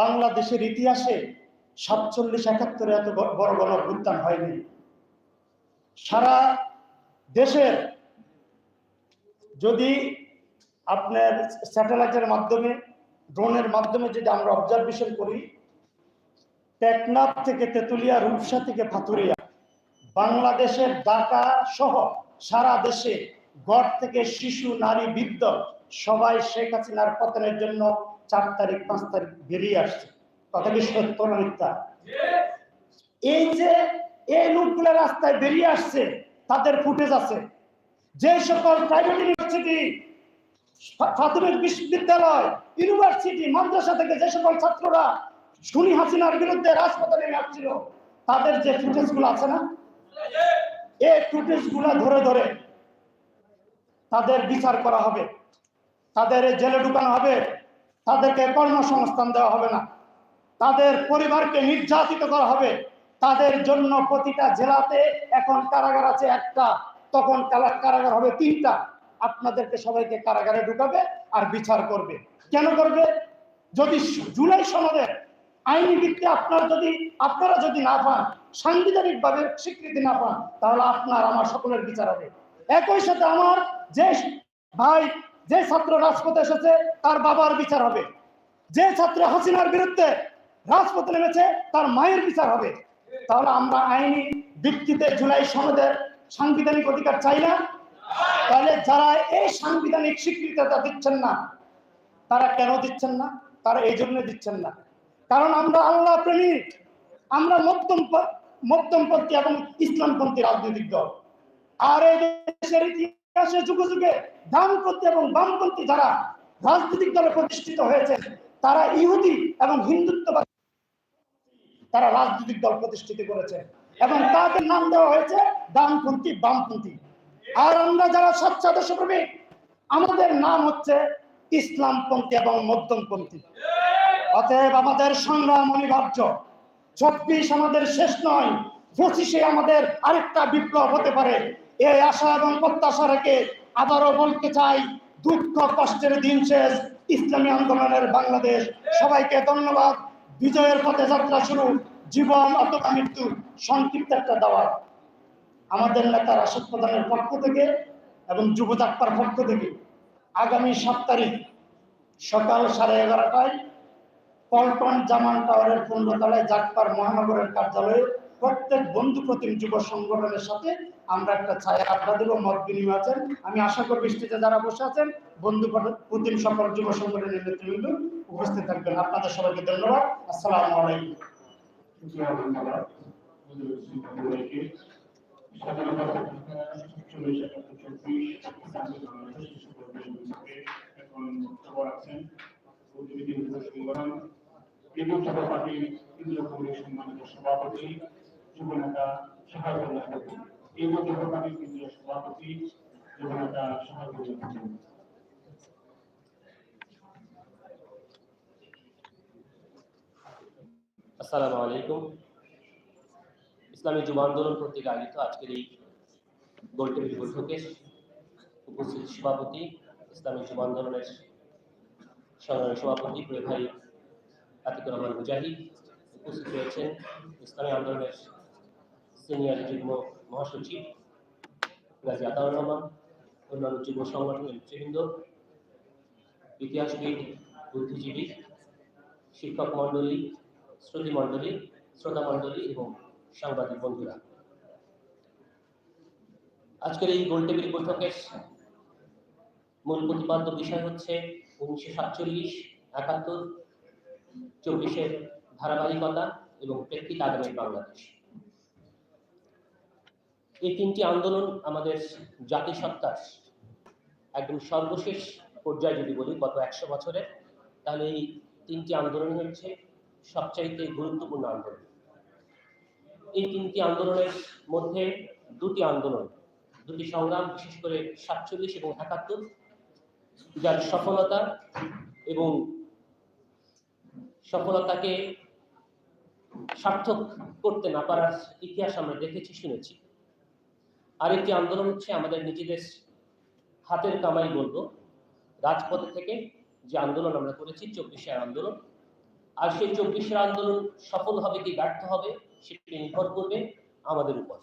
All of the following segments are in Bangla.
বাংলাদেশের ইতিহাসে সাতচল্লিশ, একাত্তরে এত বড় বড় অভ্যুত্থান হয়নি। সারা দেশের যদি আপনার স্যাটেলাইটের মাধ্যমে, ড্রোনের মাধ্যমে যদি আমরা অবজারভেশন করি, টেকনাফ থেকে তেতুলিয়া, রূপসা থেকে ফাতুরিয়া, বাংলাদেশের ঢাকা সহ সারা দেশে গড় থেকে শিশু, নারী, বৃদ্ধ সবাই শেখ হাসিনার পতনের জন্য চার তারিখ, পাঁচ তারিখ বেরিয়ে আসছে। কথা কি সত্য না মিথ্যা? এই যে এই লোকগুলো রাস্তায় বেরিয়ে আসছে, তাদের ফুটেজ আছে। যে সকল প্রাইভেট ইউনিভার্সিটি প্রাথমিক বিশ্ববিদ্যালয় ইউনিভার্সিটি মাদ্রাসা থেকে যে সকল ছাত্ররা সুনি হাসিনার বিরুদ্ধে রাজপথে নেমে আসছিল, তাদের যে ফুটেজগুলো আছে না, এই ফুটেজগুলা ধরে ধরে তাদের বিচার করা হবে। তাদের জেলে ঢুকানো হবে। তাদেরকে কর্মসংস্থান দেওয়া হবে না। তাদের পরিবারকে নির্যাতিত করা হবে। তাদের জন্য প্রতিটা জেলাতে এখন কারাগার আছে একটা। তখন কারা- কারাগার হবে তিনটা। আপনাদেরকে সবাইকে কারাগারে ঢুকাবে আর বিচার করবে। কেন করবে? যদি জুলাই সনদের আইনি ভিত্তি আপনার যদি, আপনারা যদি না পান সাংবিধানিক ভাবে স্বীকৃতি না পান, তাহলে আপনার, আমার সকলের বিচার হবে। একই সাথে আমার যে ভাই যে ছাত্র রাজপথে এসেছে, তার বাবার বিচার হবে। যে ছাত্র হাসিনার বিরুদ্ধে রাজপথে নেমেছে, তার মায়ের বিচার হবে। তাহলে আমরা আইনি ভিত্তিতে জুলাই সনদের সাংবিধানিক অধিকার চাই না? তাহলে যারা এই সাংবিধানিক স্বীকৃতিটা দিচ্ছেন না, তারা কেন দিচ্ছেন না? তারা এই জন্য দিচ্ছেন না। কারণ আমরা আল্লাহ প্রেমিক আমরা মধ্যম মধ্যমপন্থী এবং ইসলামপন্থী রাজনৈতিক দল। আর এই দেশের ইতিহাসে যুগে যুগে ডানপন্থী এবং বামপন্থী যারা রাজনৈতিক দলে প্রতিষ্ঠিত হয়েছে, তারা ইহুদি এবং হিন্দুত্ববাদ তারা রাজনৈতিক দল প্রতিষ্ঠিত করেছে এবং তাদের নাম দেওয়া হয়েছে ডানপন্থী বামপন্থী। আর আমরা যারা স্বচ্ছ দেশপ্রেমিক আমাদের নাম হচ্ছে ইসলামপন্থী এবং মধ্যমপন্থী। অতএব আমাদের সংগ্রাম অনিবার্য। চব্বিশ আমাদের শেষ নয়, পঁচিশে আমাদের আরেকটা বিপ্লব হতে পারে। এই আশা এবং প্রত্যাশা রেখে আবারও বলতে চাই, দুঃখ কষ্টের দিন শেষ, ইসলামী আন্দোলনের বাংলাদেশ। সবাইকে ধন্যবাদ। বিজয়ের পথে যাত্রা শুরু। জীবন অথবা মৃত্যু সংক্ষিপ্ত একটা দেওয়া আমাদের নেতা রাশেদ প্রধানের পক্ষ থেকে এবং যুব যাত্রার পক্ষ থেকে আগামী সাত তারিখ সকাল সাড়ে এগারোটায় পল্টন জামান টাওয়ারের পূর্ণতলায় জাকপার মহানগরের কার্যালয়ে প্রত্যেক বন্ধু প্রতিম যুব সংগঠনের সাথে আমরা একটা ছায়া আড্ডা দেবো মত বিনিময় আছেন আমি আশা করি বৃষ্টিতে যারা বসে আছেন বন্ধু প্রতিম সকল যুব সংগঠনের নেতৃবৃন্দ উপস্থিত থাকবেন আপনাদের সবাইকে ধন্যবাদ আসসালামু আলাইকুম সভাপতি আসসালামু আলাইকুম। ইসলামী যুব আন্দোলন কর্তৃক আয়োজিত আজকের এই গোলটেবিল বৈঠকে উপস্থিত সভাপতি, ইসলামী যুব আন্দোলনের সভাপতি প্রিয় ভাই আতিকুর রহমান মুজাহিদ উপস্থিত রয়েছেন। ইসলামী আন্দোলনের সিনিয়র যুগ্ম মহাসচিব গাজী আতাউর রহমান, অন্যান্য যুব সংগঠনের নেতৃবৃন্দ ইতিহাসবিদ বুদ্ধিজীবী, শিক্ষক মণ্ডলী, শ্রুতি মণ্ডলী, শ্রোতা মণ্ডলী এবং সাংবাদিক বন্ধুরা। আজকের এই গোলটেবিল বৈঠকের মূল প্রতিপাদ্য বিষয় হচ্ছে উনিশশো সাতচল্লিশ, একাত্তর, চব্বিশের ধারাবাহিকতা এবং প্রেক্ষিত আগামীর বাংলাদেশ। এই তিনটি আন্দোলন আমাদের জাতিসত্তার একদম সর্বশেষ পর্যায়ে যদি বলি, গত একশো বছরের, তাহলে এই তিনটি আন্দোলন হচ্ছে সবচাইতে গুরুত্বপূর্ণ আন্দোলন। এই তিনটি আন্দোলনের মধ্যে দুটি আন্দোলন, দুটি সংগ্রাম, বিশেষ করে সাতচল্লিশ এবং একাত্তর, যার সফলতা এবং সফলতাকে সার্থক করতে না পারার ইতিহাস আমরা দেখেছি, শুনেছি। আরেকটি আন্দোলন হচ্ছে আমাদের নিজেদের হাতের কামাই বলব। রাজপথে থেকে যে আন্দোলন আমরা করেছি, চব্বিশের আন্দোলন। আর সেই চব্বিশের আন্দোলন সফল হবে কি ব্যর্থ হবে, সেটি নির্ভর করবে আমাদের উপর।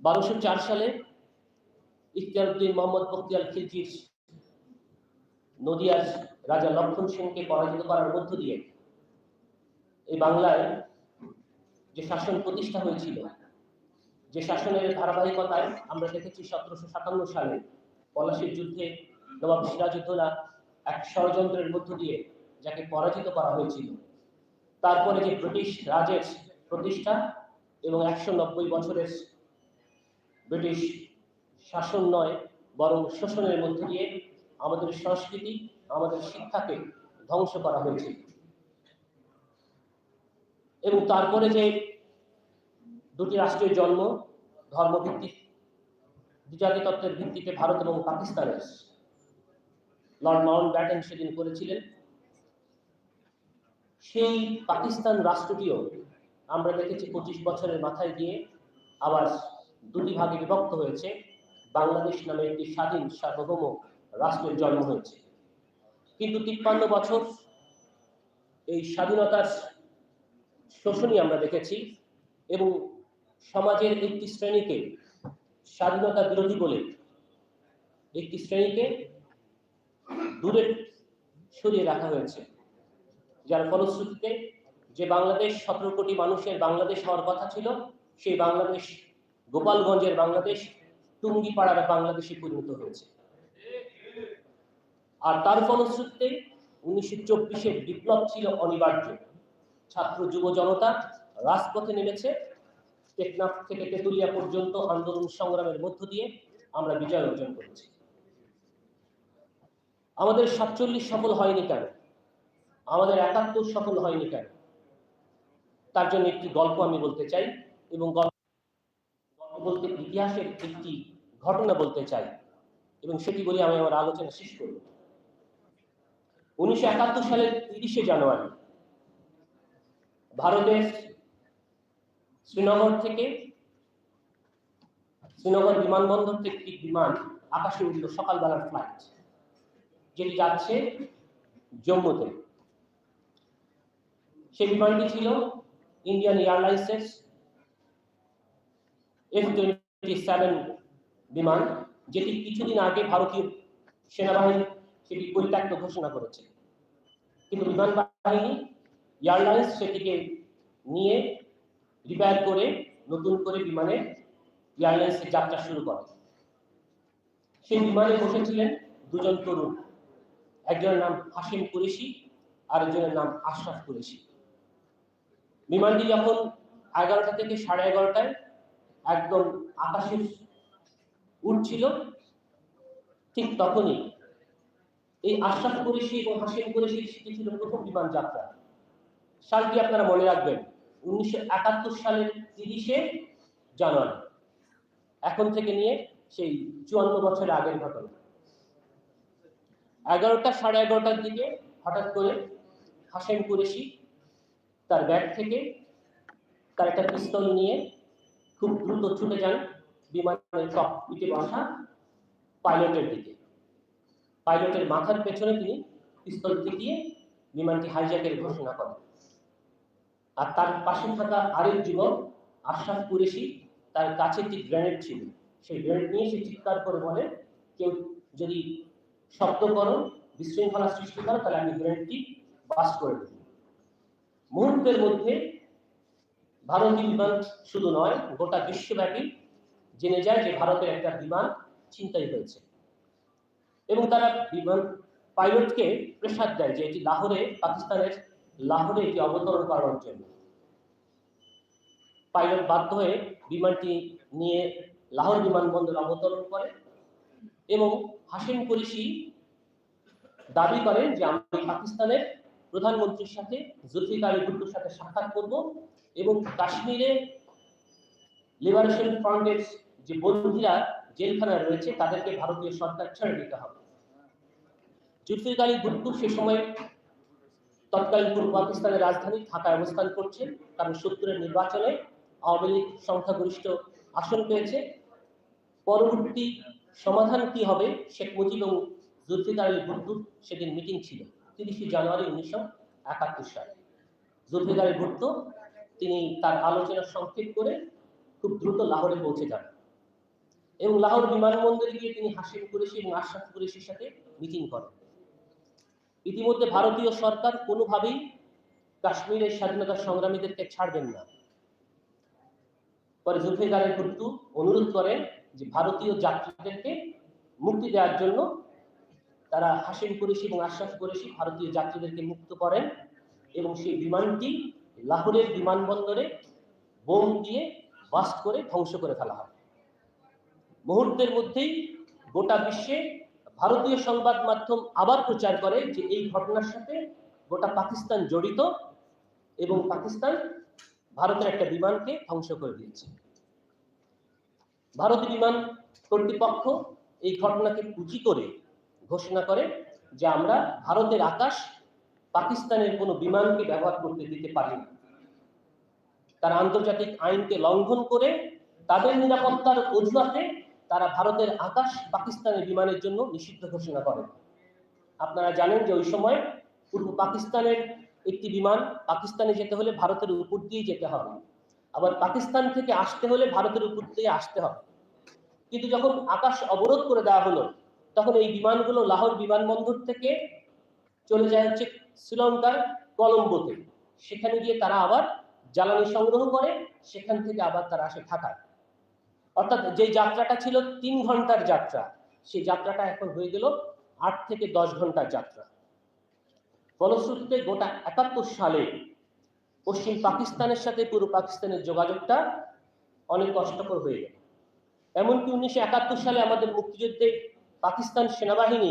বারোশো চার সালে ইখতিয়ারউদ্দিন মোহাম্মদ বখতিয়ার খিলজির নদিয়ার রাজা লক্ষণ সেনকে পরাজিত করার মধ্য দিয়ে এই বাংলায় যে শাসন প্রতিষ্ঠা হয়েছিল, যে শাসনের ধারাবাহিকতায় আমরা দেখেছি সতেরোশো সাতান্ন সালে পলাশির যুদ্ধে নবাব সিরাজউদ্দৌলা এক ষড়যন্ত্রের মধ্য দিয়ে যাকে পরাজিত করা হয়েছিল। তারপরে যে ব্রিটিশ রাজের প্রতিষ্ঠা এবং একশো নব্বই বছরের ব্রিটিশ শাসন নয়, বরং শোষণের মধ্য দিয়ে আমাদের সংস্কৃতি, আমাদের শিক্ষাকে ধ্বংস করা হয়েছিল। এবং তারপরে যে দুটি রাষ্ট্রের জন্ম, ধর্মভিত্তিক, দ্বিজাতি তত্ত্বের ভিত্তিতে ভারত এবং পাকিস্তানের। লর্ড মাউন্ট ব্যাটেন সেদিন করেছিলেন। সেই পাকিস্তান রাষ্ট্রটিও আমরা দেখেছি পঁচিশ বছরের মাথায় গিয়ে আবার দুটি ভাগে বিভক্ত হয়েছে। বাংলাদেশ নামে একটি স্বাধীন সার্বভৌম রাষ্ট্রের জন্ম হয়েছে। কিন্তু তিপ্পান্ন বছর এই স্বাধীনতার শোষণই আমরা দেখেছি এবং সমাজের একটি শ্রেণীকে স্বাধীনতা বিরোধী বলে একটি শ্রেণীকে দূরে সরিয়ে রাখা হয়েছে। যার ফলশ্রুতিতে যে বাংলাদেশ সতেরো কোটি মানুষের বাংলাদেশ হওয়ার কথা ছিল, সেই বাংলাদেশ, গোপালগঞ্জের বাংলাদেশ টুঙ্গিপাড়ার বাংলাদেশে পরিণত হয়েছে। আর তার ফলশ্রুতিতে উনিশশো চব্বিশের বিপ্লব ছিল অনিবার্য। ছাত্র যুব জনতা রাজপথে নেমেছে। টেকনাফ থেকে তেতুলিয়া পর্যন্ত আন্দোলন সংগ্রামের মধ্য দিয়ে আমরা বিজয় অর্জন করেছি। আমাদের সাতচল্লিশ সফল হয়নি কেন? আমাদের একাত্তর সফল হয়নি কেন? তার জন্য একটি গল্প আমি বলতে চাই এবং গল্প বলতে ইতিহাসের একটি ঘটনা বলতে চাই এবং সেটি বলে আমি আমার আলোচনা শেষ করব। উনিশশো একাত্তর সালের তিরিশে জানুয়ারি ভারতের শ্রীনগর থেকে শ্রীনগর বিমানবন্দর থেকে একটি বিমান আকাশে উঠল সকালবেলার ফ্লাইট যেটি যাচ্ছে জম্মুতে। সেই বিমানটি ছিল ইন্ডিয়ান এয়ারলাইন্সের এফ টোয়েন্টি সেভেন বিমান, যেটি কিছুদিন আগে ভারতীয় সেনাবাহিনী সেটি পরিত্যক্ত ঘোষণা করেছে। কিন্তু বিমান বাহিনী এয়ারলাইন্স সেটিকে নিয়ে রিপেয়ার করে নতুন করে বিমানে এয়ারলাইন্সের যাত্রা শুরু করে। সেই বিমানে বসেছিলেন দুজন তরুণ। একজনের নাম হাসিম কুরেশি আর একজনের নাম আশরাফ কুরেশি। বিমানটি যখন এগারোটা থেকে সাড়ে এগারোটায় একদম আকাশে উঠছিল ঠিক তখনই এই আশরাফ কুরেশি এবং হাসিম কুরেশির সেটি ছিল প্রথম বিমান যাত্রা। সালটি আপনারা মনে রাখবেন, উনিশশো একাত্তর সালের তিরিশে জানুয়ারি। এখন থেকে নিয়ে সেই চুয়ান্ন বছর আগের ঘটনা। এগারোটা, সাড়ে এগারোটার দিকে হঠাৎ করে হাসেম কুরেশি তার ব্যাগ থেকে তার একটা পিস্তল নিয়ে খুব দ্রুত ছুটে যান বিমানের ককপিটে বসা পাইলটের দিকে। পাইলটের মাথার পেছনে তিনি পিস্তল টিকিয়ে বিমানটি হাইজ্যাকের ঘোষণা করেন। আর তার পাশে থাকা আরেক যুবক আশরাফ কুরেশি, তার কাছে একটি গ্রেনেড ছিল। সেই গ্রেনেড নিয়ে সে চিৎকার করে বলে, কেউ যদি শব্দ করো, বিশৃঙ্খলা সৃষ্টি করো, তাহলে আমি গ্রেনেডটি বাস করে দেব। মুহূর্তের মধ্যে ভারতীয় বিমান শুধু নয়, গোটা বিশ্বব্যাপী জেনে যায় যে ভারতের একটা বিমান ছিনতাই হয়েছে। এবং তারা বিমান পাইলটকে প্রেসার দেয় যে এটি লাহোরে পাকিস্তানের লাহোরে এটি অবতরণ করানোর জন্য। পাইলট বাধ্য হয়ে বিমানটি নিয়ে লাহোর বিমানবন্দরে অবতরণ করে এবং হাসিম কুরেশি দাবি করেন যে, আমি পাকিস্তানের প্রধানমন্ত্রীর সাথে, জুলফিকার ভুট্টোর সাথে সাক্ষাৎ করব এবং কাশ্মীরে লিবারেশন ফ্রন্টের যে বন্দীরা জেলখানায় রয়েছে, তাদেরকে ভারতীয় সরকার ছেড়ে দিতে হবে। জুলফিকার ভুট্টো সে সময় তৎকালীন পূর্ব পাকিস্তানের রাজধানী ঢাকায় অবস্থান করছে। কারণ সত্তরের নির্বাচনে আওয়ামী লীগ সংখ্যাগরিষ্ঠ আসন পেয়েছে। পরবর্তী সমাধান কি হবে? শেখ মুজিব এবং জুলফিকার আলী ভুট্টুর সেদিন মিটিং ছিল, তিরিশে জানুয়ারি উনিশশো একাত্তর সালে। জুলফিকার আলী ভুট্টো, তিনি তার আলোচনা সংক্ষেপ করে খুব দ্রুত লাহোরে পৌঁছে যান। এবং লাহোর বিমানবন্দরে গিয়ে তিনি হাসিম কুরেশি এবং আশরাফ কুরেশির সাথে মিটিং করেন। ইতিমধ্যে ভারতীয় সরকার কোনোভাবেই কাশ্মীরের স্বাধীনতা সংগ্রামীদেরকে ছাড়বেন না। পরে জুলফিকার আলী ভুট্টো অনুরোধ করেন যে ভারতীয় যাত্রীদেরকে মুক্তি দেওয়ার জন্য তারা হাসিম কুরেশি এবং আশরাফ কুরেশি ভারতীয় যাত্রীদেরকে মুক্ত করেন এবং সেই বিমানটি লাহোরের বিমানবন্দরে বোম দিয়ে বাস্ট করে ধ্বংস করে ফেলা হয়। মুহূর্তের মধ্যেই গোটা বিশ্বে ভারতীয় সংবাদ মাধ্যম আবার প্রচার করে যে এই ঘটনার সাথে গোটা পাকিস্তান জড়িত এবং পাকিস্তান ভারতের একটা বিমানকে ধ্বংস করে দিয়েছে। ভারত বিমান কর্তৃপক্ষ এই ঘটনাকে পুঁজি করে ঘোষণা করে যে আমরা ভারতের আকাশ পাকিস্তানের কোনো বিমানকে ব্যবহার করতে দিতে পারি তারা আন্তর্জাতিক আইনকে লঙ্ঘন করে তাদের নিরাপত্তার অজুহাতে তারা ভারতের আকাশ পাকিস্তানের বিমানের জন্য নিষিদ্ধ ঘোষণা করে। আপনারা জানেন যে ওই সময় পূর্ব পাকিস্তানের একটি বিমান পাকিস্তানে যেতে হলে ভারতের উপর দিয়ে যেতে হবে। আবার পাকিস্তান থেকে আসতে হলে ভারতের উপর দিয়ে আসতে হবে। কিন্তু যখন আকাশ অবরোধ করে দেওয়া হলো, তখন এই বিমানগুলো লাহোর বিমানবন্দর থেকে চলে যায় হচ্ছে শ্রীলঙ্কার কলম্বোতে। সেখানে গিয়ে তারা আবার জ্বালানি সংগ্রহ করে, সেখান থেকে আবার তারা আসে ঢাকায়। অর্থাৎ যে যাত্রাটা ছিল তিন ঘণ্টার যাত্রা, সেই যাত্রাটা এখন হয়ে গেল আট থেকে দশ ঘণ্টার যাত্রা। ফলশ্রুতিতে গোটা একাত্তর সালে পশ্চিম পাকিস্তানের সাথে পূর্ব পাকিস্তানের যোগাযোগটা অনেক কষ্টকর হয়ে গেল। এমনকি উনিশশো একাত্তর সালে আমাদের মুক্তিযুদ্ধে পাকিস্তান সেনাবাহিনী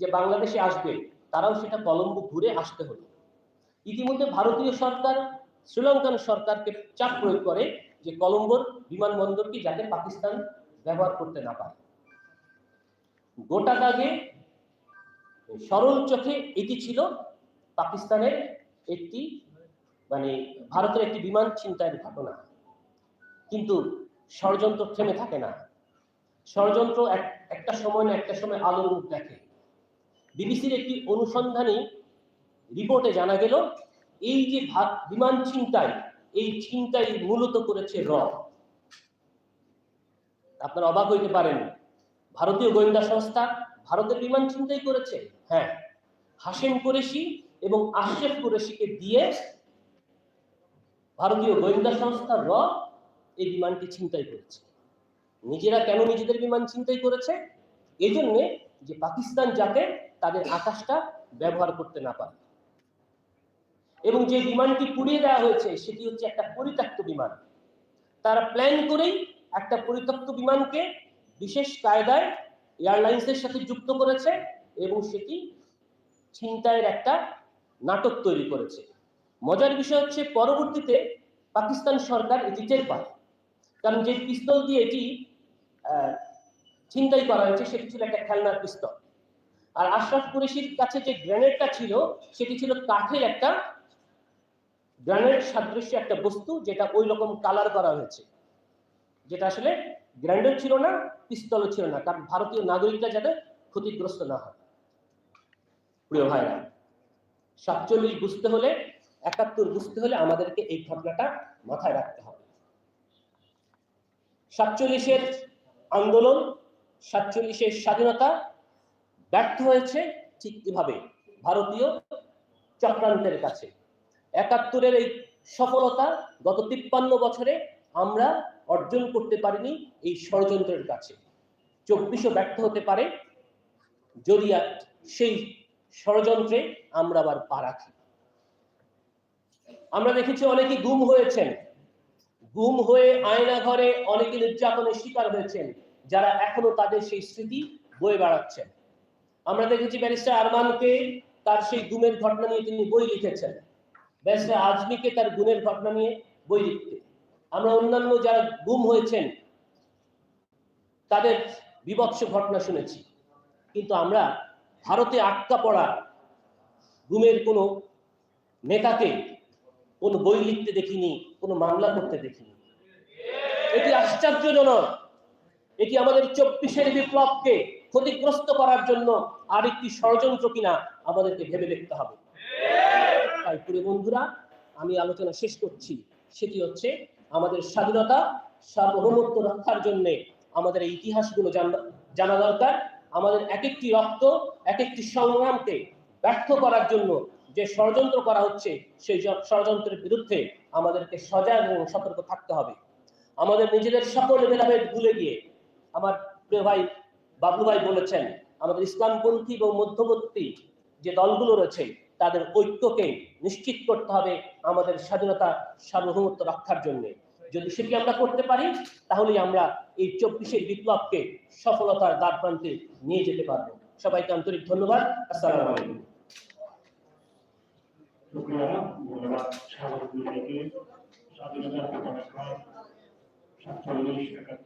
যে বাংলাদেশে আসবে, তারাও সেটা কলম্বো ঘুরে আসতে হলো। ইতিমধ্যে ভারতীয় সরকার, শ্রীলঙ্কান সরকারকে চাপ প্রয়োগ করে যে কলম্বোর বিমানবন্দরটি যাতে পাকিস্তান ব্যবহার করতে না পারে। গোটা দাগে সরল চোখে এটি ছিল পাকিস্তানের একটি মানে ভারতের একটি বিমান ছিনতাইয়ের ঘটনা। কিন্তু ষড়যন্ত্র থেমে থাকে না। ষড়যন্ত্র এক- একটা সময় না একটা সময় আলোর মুখ দেখে। বিবিসির একটি অনুসন্ধানী রিপোর্টে জানা গেল, এই যে বিমান ছিনতাই এই ছিনতাই মূলত করেছে র আপনারা অবাক হইতে পারেন, ভারতীয় গোয়েন্দা সংস্থা ভারতের বিমান ছিনতাই করেছে। হ্যাঁ হাসেম কুরেশি এবং আশরেফ কুরেশিকে দিয়ে ভারতীয় গোয়েন্দা সংস্থা র এই বিমানটি ছিনতাই করেছে। নিজেরা কেন নিজেদের বিমান ছিনতাই করেছে? এই জন্যে যে পাকিস্তান যাতে তাদের আকাশটা ব্যবহার করতে না পারে। এবং যে বিমানটি পুড়িয়ে দেওয়া হয়েছে, সেটি হচ্ছে একটা পরিত্যক্ত বিমান। তারা প্ল্যান করেই একটা পরিত্যক্ত বিমানকে বিশেষ কায়দায় এয়ারলাইন্সের সাথে যুক্ত করেছে এবং সেটি ছিনতাইয়ের একটা নাটক তৈরি করেছে। মজার বিষয় হচ্ছে, পরবর্তীতে পাকিস্তান সরকার এটি টের পায়। কারণ যে পিস্তল দিয়ে এটি ছিনতাই করা হয়েছে, সেটি ছিল একটা খেলনার পিস্তল। আর আশরাফ কুরেশির কাছে যে গ্রেনেডটা ছিল, সেটি ছিল কাঠের একটা গ্রেনেড সাদৃশ্য একটা বস্তু যেটা ওই রকম কালার করা হয়েছে। যেটা আসলে গ্রেনেড ছিল না, পিস্তলও ছিল না। কারণ ভারতীয় নাগরিকরা যাতে ক্ষতিগ্রস্ত না হয়। প্রিয় ভাইরা, সাতচল্লিশ বুঝতে হলে, একাত্তর বুঝতে হলে আমাদেরকে এই ঘটনাটা মাথায় রাখতে হবে। সাতচল্লিশের আন্দোলন, সাতচল্লিশের স্বাধীনতা ব্যর্থ হয়েছে ঠিক এভাবে। ভারতীয় চক্রান্তের কাছে। একাত্তরের এই সফলতা গত তিপ্পান্ন বছরে আমরা অর্জন করতে পারিনি এই ষড়যন্ত্রের কাছে। চব্বিশও ব্যর্থ হতে পারে, যদি সেই ষড়যন্ত্রে আমরা আবার পা রাখি। আমরা দেখেছি অনেকে গুম হয়েছেন। গুম হয়ে আয়না ঘরে অনেকে নির্যাতনের শিকার হয়েছেন, যারা এখনও তাদের সেই স্মৃতি বয়ে বেড়াচ্ছেন। আমরা দেখেছি ব্যারিস্টার আরমানকে তার সেই গুমের ঘটনা নিয়ে তিনি বই লিখেছেন। ব্যারিস্টার আজমিকে তার গুণের ঘটনা নিয়ে বই লিখতে। আমরা অন্যান্য যারা গুম হয়েছেন, তাদের বিভৎস ঘটনা শুনেছি। কিন্তু আমরা ভারতে আটকা পড়া গুমের কোনো নেতাকে কোনো বই লিখতে দেখিনি, কোনো মামলা করতে দেখিনি। এটি আশ্চর্যজনক। এটি আমাদের চব্বিশের বিপ্লবকে ক্ষতিগ্রস্ত করার জন্য আরেকটি ষড়যন্ত্র কিনা আমাদেরকে ভেবে দেখতে হবে। তাই প্রিয় বন্ধুরা, আমি আলোচনা শেষ করছি। সেটি হচ্ছে আমাদের স্বাধীনতা, সার্বভৌমত্ব রক্ষার জন্য আমাদের এই ইতিহাসগুলো জানা দরকার। আমাদের এক একটি রক্ত এক একটি সংগ্রামকে ব্যর্থ করার জন্য যে ষড়যন্ত্র করা হচ্ছে, সেই ষড়যন্ত্রের বিরুদ্ধে আমাদেরকে সজাগ এবং সতর্ক থাকতে হবে। আমাদের নিজেদের সকল ভেদাভেদ ভুলে গিয়ে আমার প্রিয় ভাই বাবলু ভাই বলেছেন, আমাদের ইসলামপন্থী এবং মধ্যবর্তী যে দলগুলো রয়েছে তাদের ঐক্যকে নিশ্চিত করতে হবে আমাদের স্বাধীনতা সার্বভৌমত্ব রক্ষার জন্য। যদি সেটি আমরা করতে পারি, তাহলেই আমরা এই চব্বিশের বিপ্লবকে সফলতার দ্বার প্রান্তে নিয়ে যেতে পারব। সবাইকে আন্তরিক ধন্যবাদ। আসসালামু আলাইকুম। ধন্যবাদ।